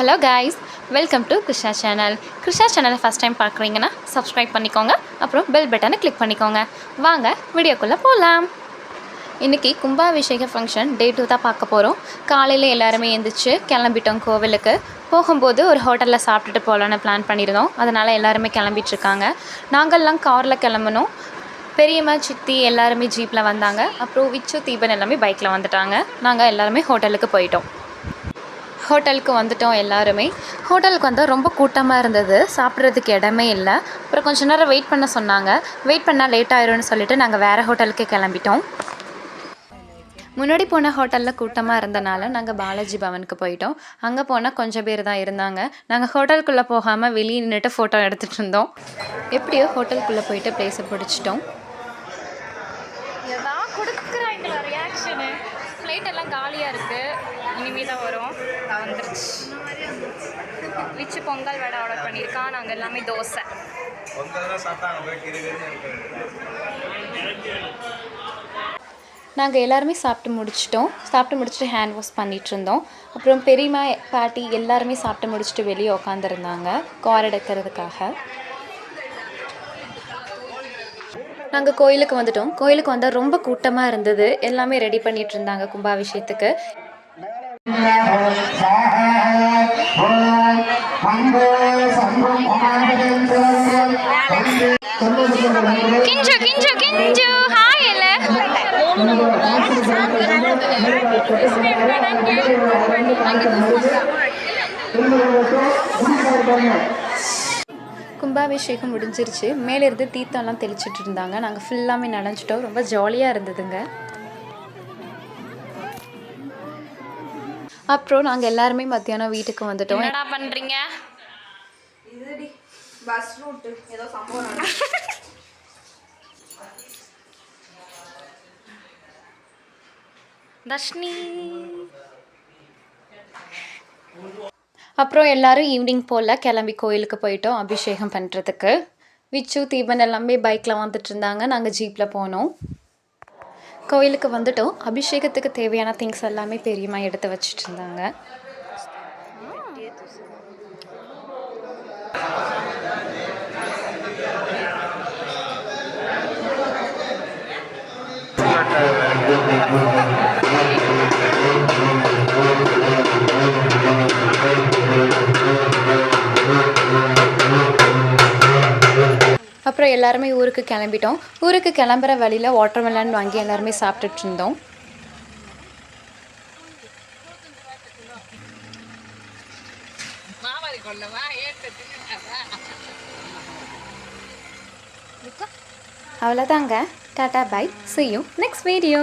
Hello guys welcome to Krishna channel Krishna சேனலை first time பார்க்குறீங்கன்னா subscribe பண்ணிக்கோங்க. அப்புறம் பெல் பட்டனை கிளிக் பண்ணிக்கோங்க. வாங்க வீடியோக்குள்ளே போகலாம் இன்றைக்கி கும்பாபிஷேக ஃபங்க்ஷன் டே டூ தான் பார்க்க போகிறோம் காலையில் எல்லாருமே எழுந்திரிச்சு கிளம்பிட்டோம் கோவிலுக்கு. போகும்போது ஒரு ஹோட்டலில் சாப்பிட்டுட்டு போகலான்னு பிளான் பண்ணியிருந்தோம். அதனால் எல்லாருமே கிளம்பிட்டுருக்காங்க நாங்கள்லாம் காரில் கிளம்புனோம் பெரியம்மா சித்தி எல்லாருமே ஜீப்பில் வந்தாங்க. அப்புறம் விச்சு தீபன் எல்லாமே பைக்கில் வந்துட்டாங்க. நாங்கள் எல்லாருமே ஹோட்டலுக்கு போயிட்டோம். ஹோட்டலுக்கு வந்துட்டோம் எல்லாருமே. ஹோட்டலுக்கு வந்தால் ரொம்ப கூட்டமாக இருந்தது. சாப்பிட்றதுக்கு இடமே இல்லை. அப்புறம் கொஞ்ச நேரம் வெயிட் பண்ண சொன்னாங்க. வெயிட் பண்ணால் லேட் ஆயிரும்னு சொல்லிட்டு நாங்கள் வேறு ஹோட்டலுக்கு கிளம்பிட்டோம். முன்னாடி போன ஹோட்டலில் கூட்டமாக இருந்தனால நாங்கள் பாலாஜி பவனுக்கு போயிட்டோம். அங்கே போனால் கொஞ்சம் பேர் தான் இருந்தாங்க. நாங்கள் ஹோட்டலுக்குள்ளே போகாமல் வெளியே நின்றுட்டு ஃபோட்டோ எடுத்துகிட்டு இருந்தோம். எப்படியோ ஹோட்டலுக்குள்ளே போயிட்டு ப்ளேஸை பிடிச்சிட்டோம். கொடுக்குறாங்களா ரியாக்ஷனு பிளேட் எல்லாம் காலியாக இருக்குது இனிமே தான் வரும். வந்துருச்சு. விச்சு பொங்கல் வடை ஆர்டர் பண்ணியிருக்கா. நாங்கள் எல்லாமே தோசை. நாங்கள் எல்லாருமே சாப்பிட்டு முடிச்சிட்டோம். சாப்பிட்டு முடிச்சுட்டு ஹேண்ட் வாஷ் பண்ணிட்டு இருந்தோம். அப்புறம் பெரியம்மா பாட்டி எல்லாருமே சாப்பிட்டு முடிச்சுட்டு வெளியே உக்காந்துருந்தாங்க கார் எடுக்கிறதுக்காக. நாங்கள் கோயிலுக்கு வந்துட்டோம். கோயிலுக்கு வந்தால் ரொம்ப கூட்டமாக இருந்தது. எல்லாமே ரெடி பண்ணிட்டு இருந்தாங்க கும்பாபிஷேகத்துக்கு கிஞ்சு கிஞ்சு கிஞ்சு. ஹாய் இல்ல கும்பாபிஷேகம் முடிஞ்சிருச்சு. மேலேருந்து தீர்த்தம்லாம் தெளிச்சிட்டு இருந்தாங்க நாங்கள் ஃபுல்லாமே நனைஞ்சிட்டோம். ரொம்ப ஜாலியாக இருந்ததுங்க. அப்புறம் நாங்கள் எல்லாருமே மத்தியானம் வீட்டுக்கு வந்துட்டோம். என்னடா பண்ணுறீங்க இதுடி பஸ் ரூட்டு ஏதோ சம்பவம். தர்ஷினி. அப்புறம் எல்லாரும் ஈவினிங் போல் கிளம்பி கோயிலுக்கு போயிட்டோம் அபிஷேகம் பண்ணுறதுக்கு விச்சு தீபன் எல்லாமே பைக்கில் வந்துட்டு இருந்தாங்க நாங்கள் ஜீப்பில் போனோம். கோயிலுக்கு வந்துட்டோம். அபிஷேகத்துக்கு தேவையான திங்ஸ் எல்லாமே பெரியம்மா எடுத்து வச்சுட்டு இருந்தாங்க அப்புறம் எல்லாருமே ஊருக்கு கிளம்பிட்டோம். ஊருக்கு கிளம்புற வழியில் வாட்டர்மெலன் வாங்கி எல்லாருமே சாப்பிட்டுட்டு இருந்தோம். அவ்வளோதாங்க tata bye. See you next video